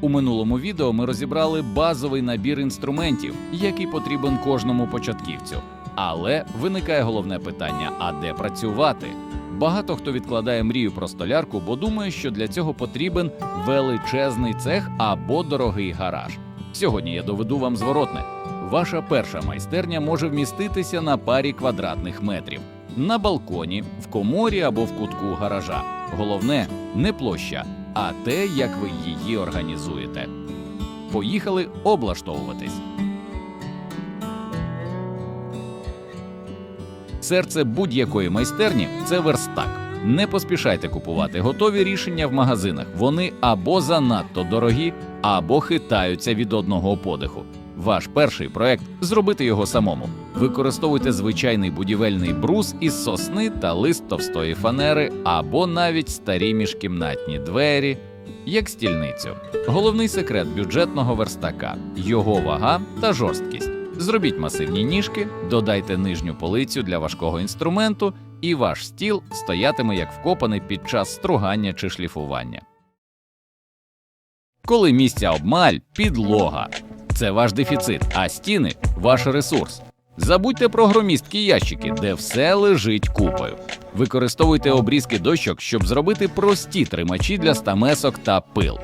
У минулому відео ми розібрали базовий набір інструментів, який потрібен кожному початківцю. Але виникає головне питання: а де працювати? Багато хто відкладає мрію про столярку, бо думає, що для цього потрібен величезний цех або дорогий гараж. Сьогодні я доведу вам зворотне. Ваша перша майстерня може вміститися на парі квадратних метрів на балконі, в коморі або в кутку гаража. Головне не площа, а те, як ви її організуєте. Поїхали облаштовуватись. Серце будь-якої майстерні це верстак. Не поспішайте купувати готові рішення в магазинах. Вони або занадто дорогі, або хитаються від одного подиху. Ваш перший проект зробити його самому. Використовуйте звичайний будівельний брус із сосни та лист товстої фанери, або навіть старі міжкімнатні двері, як стільницю. Головний секрет бюджетного верстака його вага та жорсткість. Зробіть масивні ніжки, додайте нижню полицю для важкого інструменту, і ваш стіл стоятиме як вкопаний під час стругання чи шліфування. Коли місця обмаль, підлога. Це ваш дефіцит, а стіни ваш ресурс. Забудьте про громісткі ящики, де все лежить купою. Використовуйте обрізки дощок, щоб зробити прості тримачі для стамесок та пил.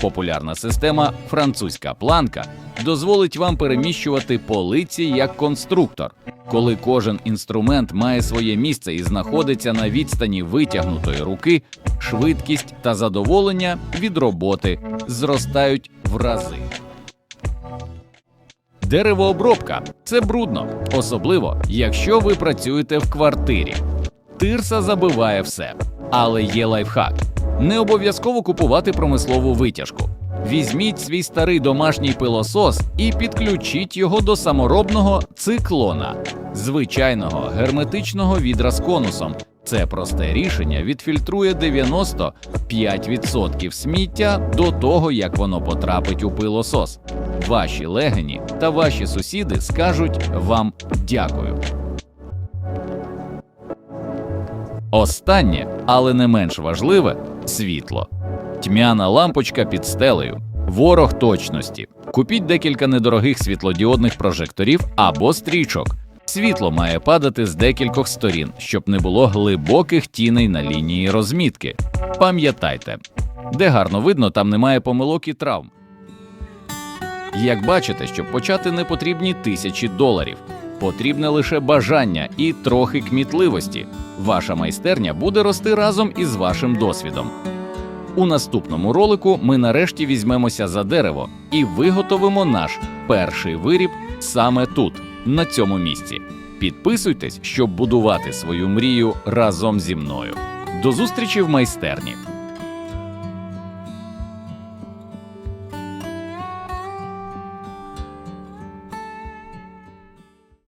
Популярна система французька планка дозволить вам переміщувати полиці як конструктор. Коли кожен інструмент має своє місце і знаходиться на відстані витягнутої руки, швидкість та задоволення від роботи зростають в рази. Деревообробка це брудно, особливо якщо ви працюєте в квартирі. Тирса забиває все. Але є лайфхак: не обов'язково купувати промислову витяжку. Візьміть свій старий домашній пилосос і підключіть його до саморобного циклона, звичайного герметичного відра з конусом. Це просте рішення відфільтрує 95% сміття до того, як воно потрапить у пилосос. Ваші легені та ваші сусіди скажуть вам дякую. Останнє, але не менш важливе світло. Тьмяна лампочка під стелею. Ворог точності. Купіть декілька недорогих світлодіодних прожекторів або стрічок. Світло має падати з декількох сторін, щоб не було глибоких тіней на лінії розмітки. Пам'ятайте, де гарно видно, там немає помилок і травм. Як бачите, щоб почати не потрібні тисячі доларів. Потрібне лише бажання і трохи кмітливості. Ваша майстерня буде рости разом із вашим досвідом. У наступному ролику ми нарешті візьмемося за дерево і виготовимо наш перший виріб саме тут, на цьому місці. Підписуйтесь, щоб будувати свою мрію разом зі мною. До зустрічі в майстерні!